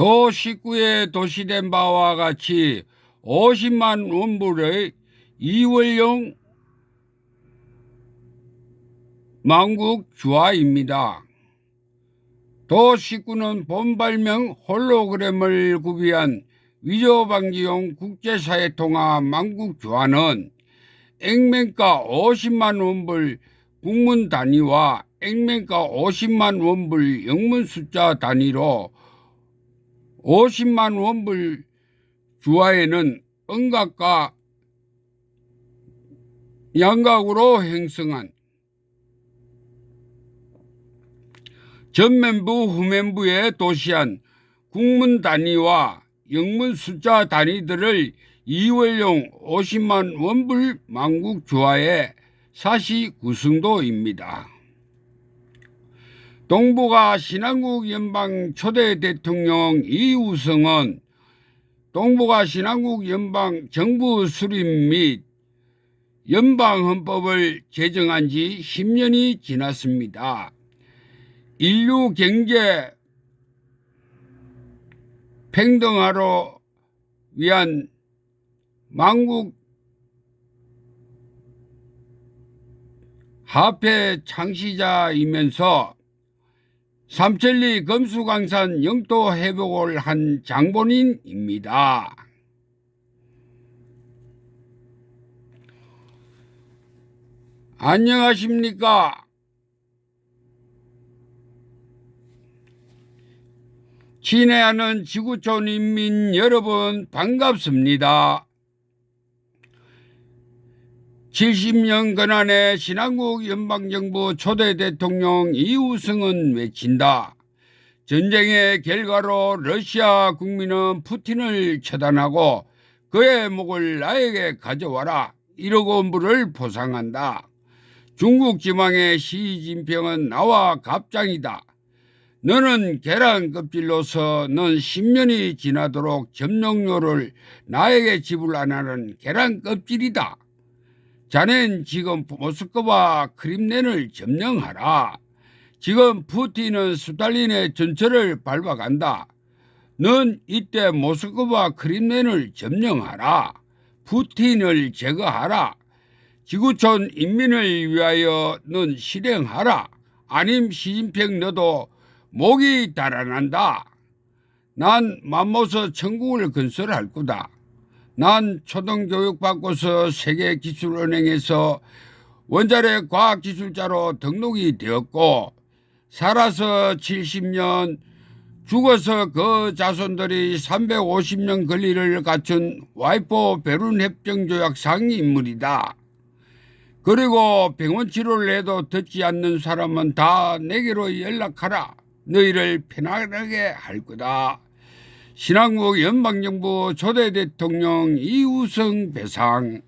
도 19에 도시된 바와 같이 50만 원불의 이월용 망국 주화입니다. 도 19는 본발명 홀로그램을 구비한 위조방지용 국제사회 통화 망국 주화는 액면가 50만 원불 국문 단위와 액면가 50만 원불 영문 숫자 단위로 50만 원불 주화에는 음각과 양각으로 형성한 전면부 후면부에 도시한 국문 단위와 영문 숫자 단위들을 이월용 50만 원불 망국 주화의 사시 구성도입니다. 동북아 신한국 연방 초대 대통령 이우성은 동북아 신한국 연방 정부 수립 및 연방헌법을 제정한 지 10년이 지났습니다. 인류 경제 평등화로 위한 망국 화폐 창시자이면서 삼천리 금수강산 영토 회복을 한 장본인입니다. 안녕하십니까? 친애하는 지구촌 인민 여러분 반갑습니다. 70년 근안의 신한국 연방정부 초대 대통령 이우성은 외친다. 전쟁의 결과로 러시아 국민은 푸틴을 처단하고 그의 목을 나에게 가져와라. 1억 원불을 보상한다. 중국 지망의 시진핑은 나와 갑장이다. 너는 계란 껍질로서 넌 10년이 지나도록 점용료를 나에게 지불 안 하는 계란 껍질이다. 자넨 지금 모스크바 크림넨을 점령하라. 지금 푸틴은 스탈린의 전철을 밟아간다. 넌 이때 모스크바 크림넨을 점령하라. 푸틴을 제거하라. 지구촌 인민을 위하여 넌 실행하라. 아님 시진핑 너도 목이 달아난다. 난 맘모서 천국을 건설할 거다. 난 초등교육 받고서 세계기술은행에서 원자력 과학기술자로 등록이 되었고 살아서 70년 죽어서 그 자손들이 350년 권리를 갖춘 와이포 베룬 협정 조약 상위 인물이다. 그리고 병원 치료를 해도 듣지 않는 사람은 다 내게로 연락하라. 너희를 편안하게 할 거다. 신한국 연방정부 초대 대통령 이우성 배상